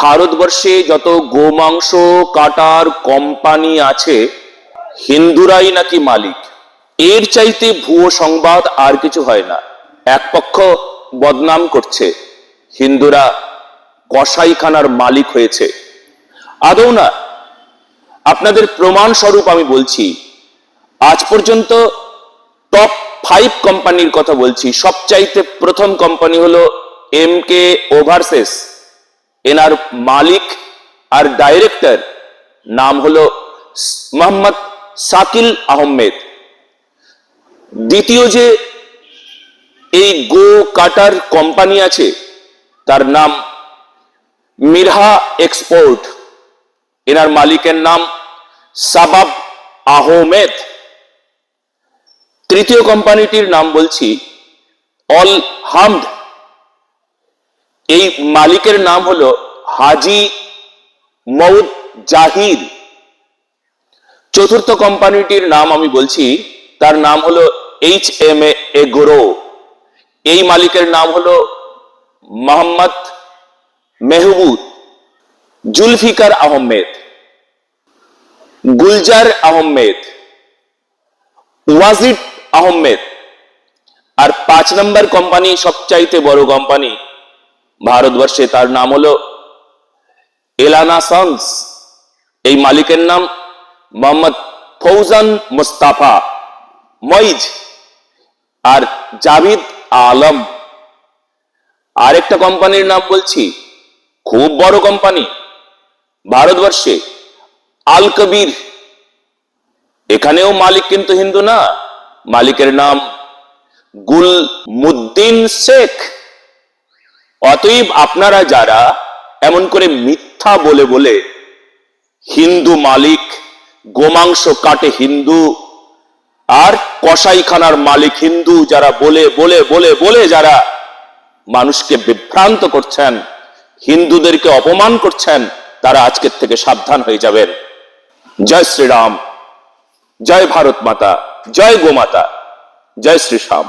ভারতবর্ষে যত গোমাংস কাটার কোম্পানি আছে, হিন্দুরাই নাকি মালিক? এর চাইতে ভুয়ো সংবাদ আর কিছু হয় না। এক পক্ষ বদনাম করছে। হিন্দুরা কসাইখানার মালিক হয়েছে। আদৌ না, আপনাদের প্রমাণ স্বরূপ আমি বলছি, আজ পর্যন্ত টপ ফাইভ কোম্পানির কথা বলছি। সবচাইতে প্রথম কোম্পানি হলো এম কে ওভারসেস এনার মালিক আর ডাইরেক্টর নাম হলো মোহাম্মদ সাকিল আহমেদ। দ্বিতীয় যে এই গো কাটার কোম্পানি আছে, তার নাম মিরহা এক্সপোর্ট। এনার মালিকের নাম সাবাব আহমেদ। তৃতীয় কোম্পানিটির নাম বলছি অল হামদ। এই মালিকের নাম হলো হাজি মৌদ জাহির। চতুর্থ কোম্পানিটির নাম আমি বলছি, তার নাম হলো এইচ এম এ এগ্রো। এই মালিকের নাম হলো মোহাম্মদ মেহবুব জুলফিকার আহমেদ, গুলজার আহমেদ, ওয়াজিদ আহমেদ। আর পাঁচ নম্বর কোম্পানি সবচাইতে বড় কোম্পানি ভারতবর্ষে তার নাম হলো এলানা সন্স। এই মালিকের নাম মোহাম্মদ ফৌজান মুস্তাফা মইজ আর জাভিদ আলম। আরেকটা কোম্পানির নাম বলছি, খুব বড় কোম্পানি, ভারতবর্ষে আল কবির এখানেও মালিক কিন্তু হিন্দু না, মালিকের নাম গুল মুদ্দিন শেখ। অতএব আপনারা যারা এমন করে মিথ্যা বলে বলে হিন্দু মালিক, গোমাংস কাটে হিন্দু, আর কসাইখানার মালিক হিন্দু যারা বলে বলে বলে বলে যারা মানুষকে বিভ্রান্ত করছেন, হিন্দুদেরকে অপমান করছেন, তারা আজকের থেকে সাবধান হয়ে যাবেন। জয় শ্রীরাম, জয় ভারত মাতা, জয় গোমাতা, জয় শ্রী শ্যাম